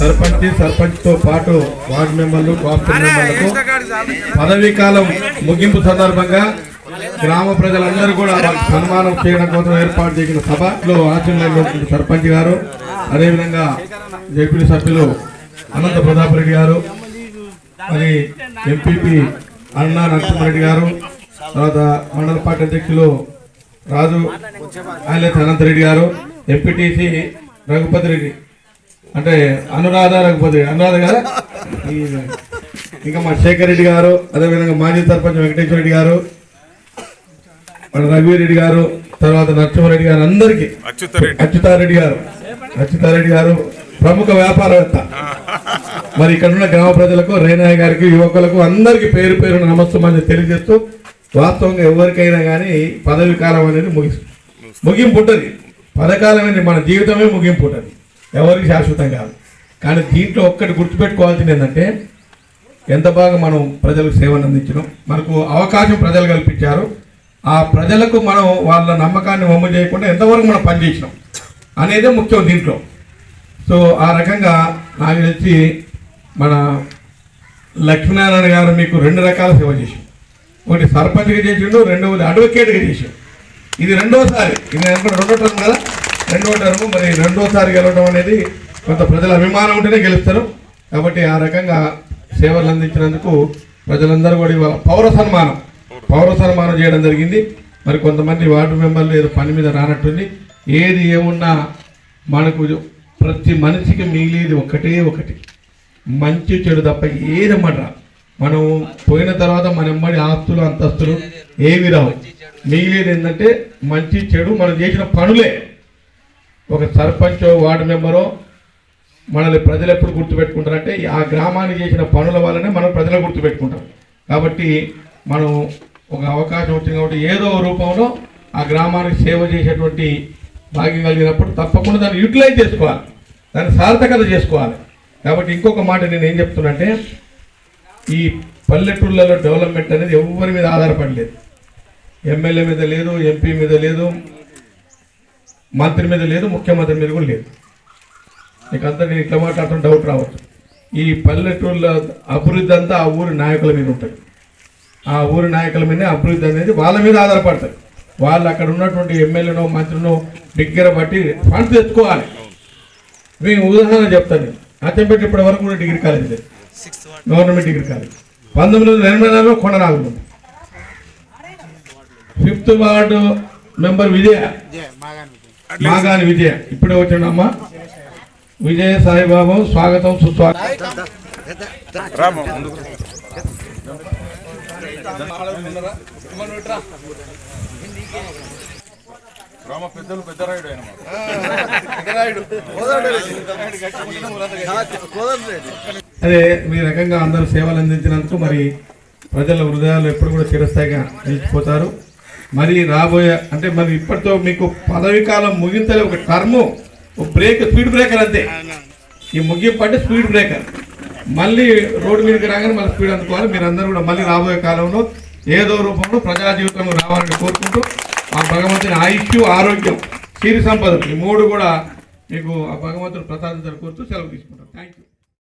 MPTC సర్పంచ్తో పాటు ward మెంబర్లు cooperative మెంబర్లకు పదవీ కాలం ముగింపు సందర్భంగా గ్రామ ప్రజలందరూ కూడా సన్మానం చేయడం కోసం ఏర్పాటు చేసిన సభలో ఆశీర్వదించిన సర్పంచ్ గారు అదేవిధంగా జడ్పీ సభ్యులు అనంత ప్రతాప్ రెడ్డి గారు మరి ఎంపీపీ అన్నా నరసింహారెడ్డి గారు తర్వాత మండల పార్టీ అధ్యక్షులు రాజు ఆయలెత్ అనంతరెడ్డి గారు ఎంపీటీసీ రఘుపతి రెడ్డి. అంటే అనురాధ రెడ్డి అనురాధ గారు? ఇంకా మా శేఖర్ రెడ్డి గారు అదేవిధంగా మాజీ సర్పంచ్ వెంకటేశ్వర రెడ్డి గారు మన రఘువీరెడ్డి గారు తర్వాత నరసింహారెడ్డి గారు అందరికీ. అచ్యుతరెడ్డి అచ్యుతారెడ్డి గారు. అచ్యుతారెడ్డి గారు ప్రముఖ వ్యాపారవేత్త. మరి ఇక్కడ ఉన్న గ్రామ ప్రజలకు రేనాయ్ గారికి యువకులకు అందరికీ పేరు పేరు నమస్తమని తెలియజేస్తూ వాస్తవంగా ఎవరికైనా కానీ పదవి కాలం అనేది ముగి ముగింపు ఉంటుంది పదకాలం అనేది మన జీవితమే ముగింపు ఉంటుంది ఎవరికి శాశ్వతం కాదు. కానీ దీంట్లో ఒక్కటి గుర్తుపెట్టుకోవాల్సింది ఏంటంటే ఎంత బాగా మనం ప్రజలకు సేవను అందించడం మనకు అవకాశం ప్రజలు కల్పించారు. ఆ ప్రజలకు మనం వాళ్ళ నమ్మకాన్ని వమ్ము చేయకుండా ఎంతవరకు మనం పనిచేసినాం అనేదే ముఖ్యం దీంట్లో. సో ఆ రకంగా నాకు తెలిసి మన లక్ష్మీనారాయణ గారు మీకు రెండు రకాల సేవ చేసాం ఒకటి సర్పంచ్గా చేసిండు రెండవది అడ్వకేట్గా చేసాం ఇది రెండోసారి. ఇది నేను రెండో టర్మ్ కదా? రెండో టర్ము మరి రెండోసారి గెలవడం అనేది కొంత ప్రజల అభిమానం ఉంటేనే గెలుస్తారు. కాబట్టి ఆ రకంగా సేవలు అందించినందుకు ప్రజలందరూ కూడా ఇవాళ పౌర సన్మానం పౌర సన్మానం చేయడం జరిగింది. మరి కొంతమంది వార్డు మెంబర్లు ఏదో పని మీద రానట్టుంది. ఏది ఏమున్నా మనకు ప్రతి మనిషికి మిగిలేది ఒకటే ఒకటి. మంచి చెడు తప్ప ఏదమ్మట మనం పోయిన తర్వాత మన ఎమ్మడి ఆస్తులు అంతస్తులు ఏవి రావు. మిగిలేది ఏంటంటే మంచి చెడు మనం చేసిన పనులే. ఒక సర్పంచ్ వార్డు మెంబరో మనల్ని ప్రజలు ఎప్పుడు గుర్తుపెట్టుకుంటారంటే ఆ గ్రామానికి చేసిన పనుల వల్లనే మనం ప్రజలు గుర్తుపెట్టుకుంటాం. కాబట్టి మనం ఒక అవకాశం వచ్చింది కాబట్టి ఏదో రూపంలో ఆ గ్రామానికి సేవ చేసేటువంటి భాగ్యం కలిగినప్పుడు తప్పకుండా దాన్ని యూటిలైజ్ చేసుకోవాలి. దాన్ని సార్థకత చేసుకోవాలి. కాబట్టి ఇంకొక మాట నేను ఏం చెప్తున్నంటే ఈ పల్లెటూళ్ళలో డెవలప్మెంట్ అనేది ఎవరి మీద ఆధారపడలేదు. ఎమ్మెల్యే మీద లేదు ఎంపీ మీద లేదు మంత్రి మీద లేదు ముఖ్యమంత్రి మీద కూడా లేదు. నీకు అంతా నేను ఇట్లా మాట్లాడటం డౌట్ రావచ్చు ఈ పల్లెటూళ్ళ అభివృద్ధి అంతా ఆ ఊరి నాయకుల మీద ఉంటుంది. ఆ ఊరి నాయకుల మీదనే అభివృద్ధి అనేది వాళ్ళ మీద ఆధారపడతాయి వాళ్ళు అక్కడ ఉన్నటువంటి ఎమ్మెల్యేనో మంత్రినో దగ్గర బట్టి ఫండ్స్ తెచ్చుకోవాలి. మేము ఉదాహరణ చెప్తాను నేను. అచ్చంపేట ఇప్పటి వరకు కూడా డిగ్రీ కాలేజ్ లేదు. Government degree college. పంతొమ్మిది వందల ఎనభై నాలుగులో కొండనాగులు fifth ward member Vijaya. Magani Vijaya ఇప్పుడే వచ్చిండమ్మా. విజయ సాయిబాబు స్వాగతం సుస్వాగతం. రామ పెద్దలు పెద్దరాయుడు ఆయన మాకు. అదే మీ రకంగా అందరూ సేవలు అందించినందుకు మరి ప్రజల హృదయాలు ఎప్పుడు కూడా చిరస్థాయిగా నిలిచిపోతారు. మరి రాబోయే అంటే మరి ఇప్పటితో మీకు పదవి కాలం ముగింతలే ఒక టర్మ్ ఒక బ్రేక్ స్పీడ్ బ్రేకర్ అంతే. ఈ ముగింపు అంటే స్పీడ్ బ్రేకర్. మళ్ళీ రోడ్డు మీదకి రాగానే మళ్ళీ స్పీడ్ అందుకోవాలి. మీరు అందరూ కూడా మళ్ళీ రాబోయే కాలంలో ఏదో రూపంలో ప్రజా జీవితంలో రావాలని కోరుకుంటూ ఆ భగవంతుని ఆయుష్యు ఆరోగ్యం సిరి సంపద ఈ మూడు కూడా మీకు ఆ భగవంతుడు ప్రసాదించాలని కోరుతూ సెలవు తీసుకుంటాం. Thank you